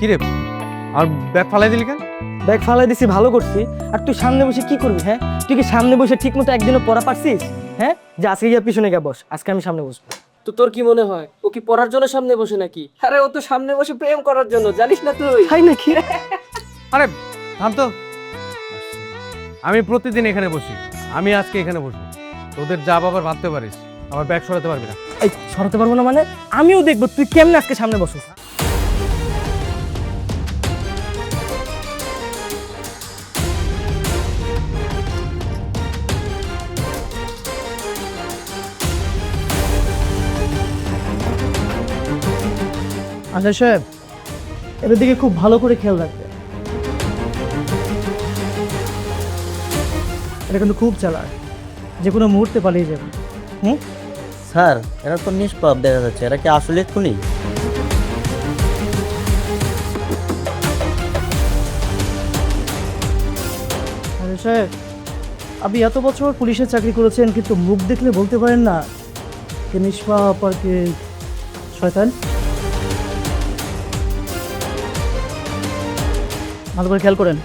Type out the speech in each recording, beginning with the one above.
কিরে? আর ব্যাগ ফালাই দিলি কেন? ব্যাগ ফালাই দিছি ভালো করছি। আর তুই সামনে বসে কি করবি হ্যাঁ? তুই কি সামনে বসে ঠিক মতো একদিনও পড়া পারছিস হ্যাঁ? যে আজকে গিয়ে পিছনে গিয়ে বস আজকে আমি সামনে বসবো। তো তোর কি মনে হয় ও কি পড়ার জন্য সামনে বসে নাকি? আরে ও তো সামনে বসে প্রেম করার জন্য জানিস না তুই? তাই নাকি? আরে থাম তো আমি প্রতিদিন এখানে বসি আমি আজকে এখানে বসবো। তোদের যা বাবার ভাবতে পারিস আমার ব্যাগ সরাতে পারবি না। এই সরাতে পারব না মানে? আমিও দেখব তুই কেমনে আজকে সামনে বসিস? আচ্ছা সাহেব এদের দিকে খুব ভালো করে খেয়াল রাখবে এটা কিন্তু খুব চালাক। যে কোনো মুহূর্তে পালিয়ে যাবে। হুম? স্যার এরা তো নিষ্পাপ দেখা যাচ্ছে। এরা কি আসলে খুনি আরে সাহেব আপনি এত বছর পুলিশের চাকরি করেছেন কিন্তু মুখ দেখলে বলতে পারেন না কে নিষ্পাপ আর কে শয়তান। ভালো করে খেয়াল করেন।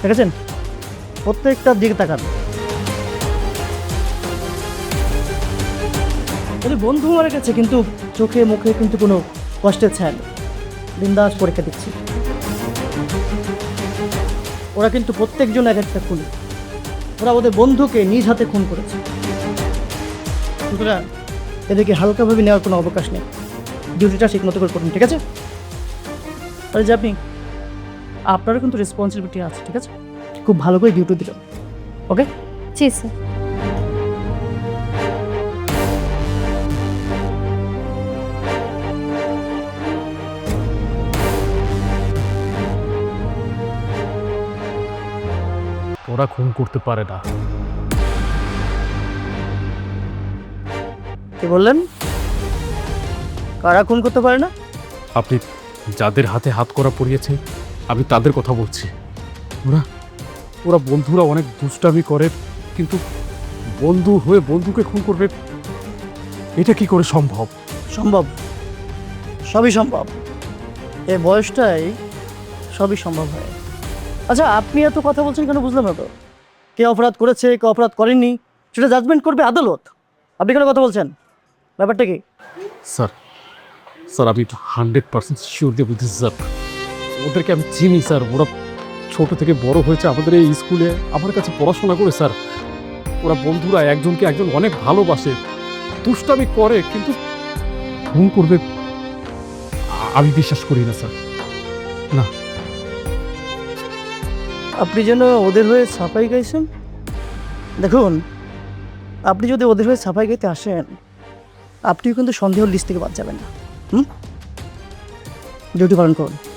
ঠিক আছেন প্রত্যেকটার দিকে তাকান। ওদের বন্ধু মারা গেছে, কিন্তু চোখে মুখে কিন্তু কোনো কষ্টের ছায়া বিন্দাস পরীক্ষা দিচ্ছি। ওরা কিন্তু প্রত্যেকজন এক একটা খুনি। ওরা ওদের বন্ধুকে নিজ হাতে খুন করেছে। সুতরাং এদেরকে হালকাভাবে নেওয়ার কোনো অবকাশ নেই। ডিউটিটা ঠিক মতো করে করুন, ঠিক আছে? আরে যে আপনি আপনারও কিন্তু রেসপন্সিবিলিটি আছে ঠিক আছে? খুব ভালো করে ডিউটি দিল। ওকে জি স্যার ওরা খুন করতে পারে না। কি বললেন? কারা খুন করতে পারে না? আপনি যাদের হাতে হাত করা পড়িয়েছে আমি তাদের কথা বলছি। ওরা ওরা বন্ধুরা অনেক দুষ্টামি করে কিন্তু বন্ধু হয়ে বন্ধুকে খুন করবে এটা কি করে সম্ভব? সম্ভব। সবই সম্ভব। এই বয়সটাই সবই সম্ভব হয়। আচ্ছা আপনি এত কথা বলছেন কেন বুঝলাম না তো? কে অপরাধ করেছে কে অপরাধ করেনি সেটা জাজমেন্ট করবে আদালত। আপনি কেন কথা বলছেন? ব্যাপারটা কি? স্যার স্যার আমি হান্ড্রেড পার্সেন্ট শিওর দিয়ে বলতেছি স্যার। ওদেরকে আমি চিনি, স্যার। ওরা ছোট থেকে বড় হয়েছে আমাদের এই স্কুলে। আমার কাছে পড়াশোনা করে, স্যার। ওরা বন্ধুরা একজনকে একজন অনেক ভালোবাসে, দুষ্টামি করে, কিন্তু খুন করবে। আমি বিশ্বাস করি না, স্যার। না। আপনি যেন ওদের হয়ে সাফাই গাইছেন? দেখুন, আপনি যদি ওদের হয়ে সাফাই গাইতে আসেন, আপনিও কিন্তু সন্দেহ লিস্ট থেকে বাদ যাবেন না। হুম? ডিউটি পালন করুন।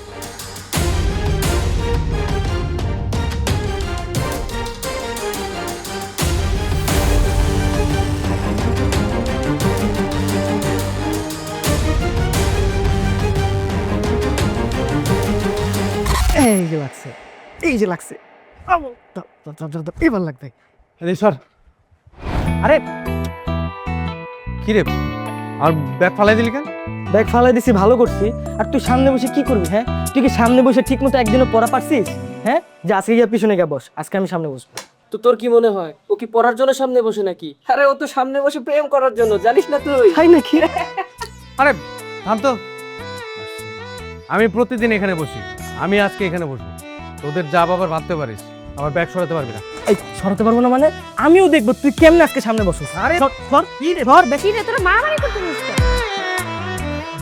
এই যে লাগছে এই যে লাগছে। এবার লাগবে। আরে স্যার আরে! কিরে আর ব্যাগ ফালাই দিলি কেন? ব্যাগ ফালাই দিছি ভালো করছি। আর তুই সামনে বসে কি করবি হ্যাঁ? তুই কি সামনে বসে ঠিক মতো একদিনও পড়া পারছিস হ্যাঁ? যে আজকে গিয়ে পিছনে গিয়ে বস আজকে আমি সামনে বসবো। তো তোর কি মনে হয় ও কি পড়ার জন্য সামনে বসে নাকি? আরে ও তো সামনে বসে প্রেম করার জন্য জানিস না তুই? তাই নাকি? আরে থাম তো। আমি প্রতিদিন এখানে বসি। আমি আজকে এখানে বসবো। তোদের যা বাবার ভাবতে পারিস আমার ব্যাগ সরাতে পারবি না। এই সরাতে পারব না মানে? আমিও দেখব তুই কেমনে আজকে সামনে বসিস। আরে ধর কি রে? ধর বেশি রে তোরা মারামারি করতে গেছিস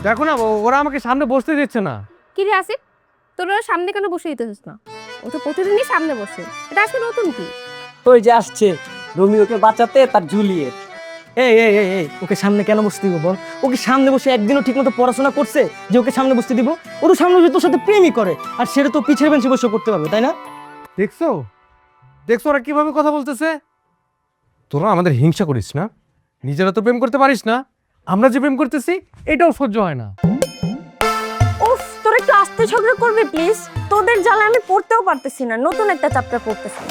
দেখো না ওরা আমাকে সামনে বসতে দিচ্ছে না। কি রে আসিফ? তোরা সামনে কেন বসে দিতেছিস না? ও তো প্রতিদিনই সামনে বসে। এটা আজকে নতুন কি? ওই যে আসছে রোমিওকে বাঁচাতে তার জুলিয়েট এই এই এই এই ওকে সামনে কেন বসতে দিব বল? ওকে সামনে বসে একদিনও ঠিকমতো পড়াশোনা করছে যে ওকে সামনে বসতে দিব? ও তো সামনে বসে তোর সাথে প্রেমই করে আর সেটা তো পিছের বেঞ্চে বসে করতে পারবে তাই না? দেখছ? দেখছ ওরা কীভাবে কথা বলতেছে? তোরা আমাদের হিংসা করিস না। নিজেরা তো প্রেম করতে পারিস না। আমরা যে প্রেম করতেছি এটাও সহ্য হয় না। উফ তোর একটু আস্তে ঝগড়া করবে প্লিজ তোদের জ্বালা আমি পড়তেও পারতেছি না নতুন একটা চাপটা পড়তেছি।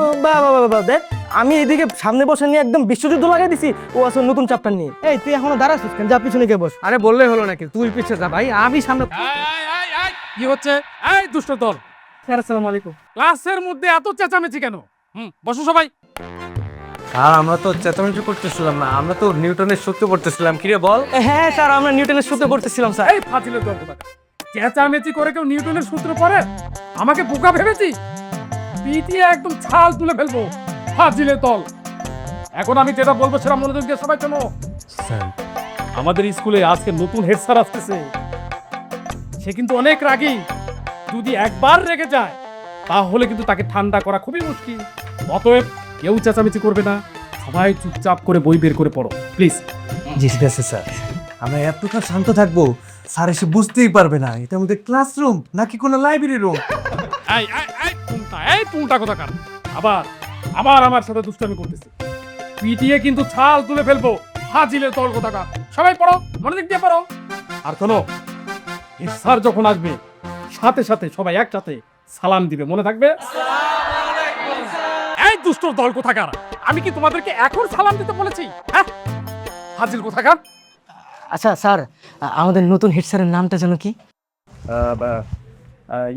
ও, বা বা বা, বা দেখ। আমি এদিকে সামনে বসে নিয়ে একদম বিশ্বযুদ্ধ লাগাই দিছি। ও আসলে নতুন চাপটার নিয়ে। এই তুই এখনও দাঁড়াছিস কেন? যা পিছনে গিয়ে বস। আরে বললেই হলো নাকি? তুই পিছিয়ে যা ভাই আমি সামনে! কি হচ্ছে? এই দুষ্ট দল স্যার আসসালামু আলাইকুম। ক্লাসের মধ্যে এত চেঁচামেচি কেন? হুম বসো সবাই। আর আমরা তো চেঁচামেচি করতেছিলাম না আমরা তো নিউটনের সূত্র পড়তেছিলাম কিরে বল? হ্যাঁ স্যার আমরা নিউটনের সূত্র পড়তেছিলাম স্যার। এই ফাজিলের দল। চেঁচামেচি করে কেউ নিউটনের সূত্র পড়ে? আমাকে বোকা ভেবেছি পিটিয়ে একদম ছাল তুলে ফেলব। ফাজিলের দল। এখন আমি যেটা বলব সেটা মনোযোগ দিয়ে সবাই শোনো। স্যার। আমাদের স্কুলে আজকে নতুন হেড স্যার আসতেছে। সে কিন্তু অনেক রাগী। যদি একবার রেগে যায় তাহলে কিন্তু তাকে ঠান্ডা করা খুবই মুশকিল। অতএব কেউ চেঁচামেচি করবে না। সবাই চুপচাপ করে বই বের করে পড়ো প্লিজ। জি ঠিক আছে স্যার। আমরা এতটা শান্ত থাকব স্যার এসে বুঝতেই পারবে না। এটা আমাদের ক্লাসরুম নাকি কোনো লাইব্রেরি রুম এই এই এই পুংটা এই পুংটা কোথাকার? আবার আবার আমার সাথে দুষ্টামি করতেছে। পিটিয়ে কিন্তু ছাল তুলে ফেলব। হাজিলের তল কোথাকার সবাই পড়ো মনোযোগ দিয়ে পড়ো। আর শোনো স্যার যখন আসবে সাথে সাথে সবাই একসাথে সালাম দিবে। মনে থাকবে? এই দুষ্ট দল কোথাকার? আমি কি তোমাদেরকে এখন সালাম দিতে বলেছি? হ্যাঁ? হাজিল কোথাকার? আচ্ছা স্যার আমাদের নতুন হেড স্যারের নামটা যেন কি?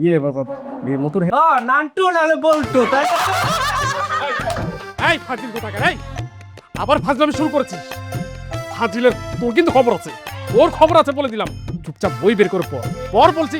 ইয়ে নতুন নান্টু নালে বলতো তাই এই, ফাজিল কোথাকার? এই, আবার ফাজলামি শুরু করেছিস। ফাজিলের তোর কিন্তু খবর আছে। ওর খবর আছে বলে দিলাম। চুপচাপ বই বের করে পর পর বলছি।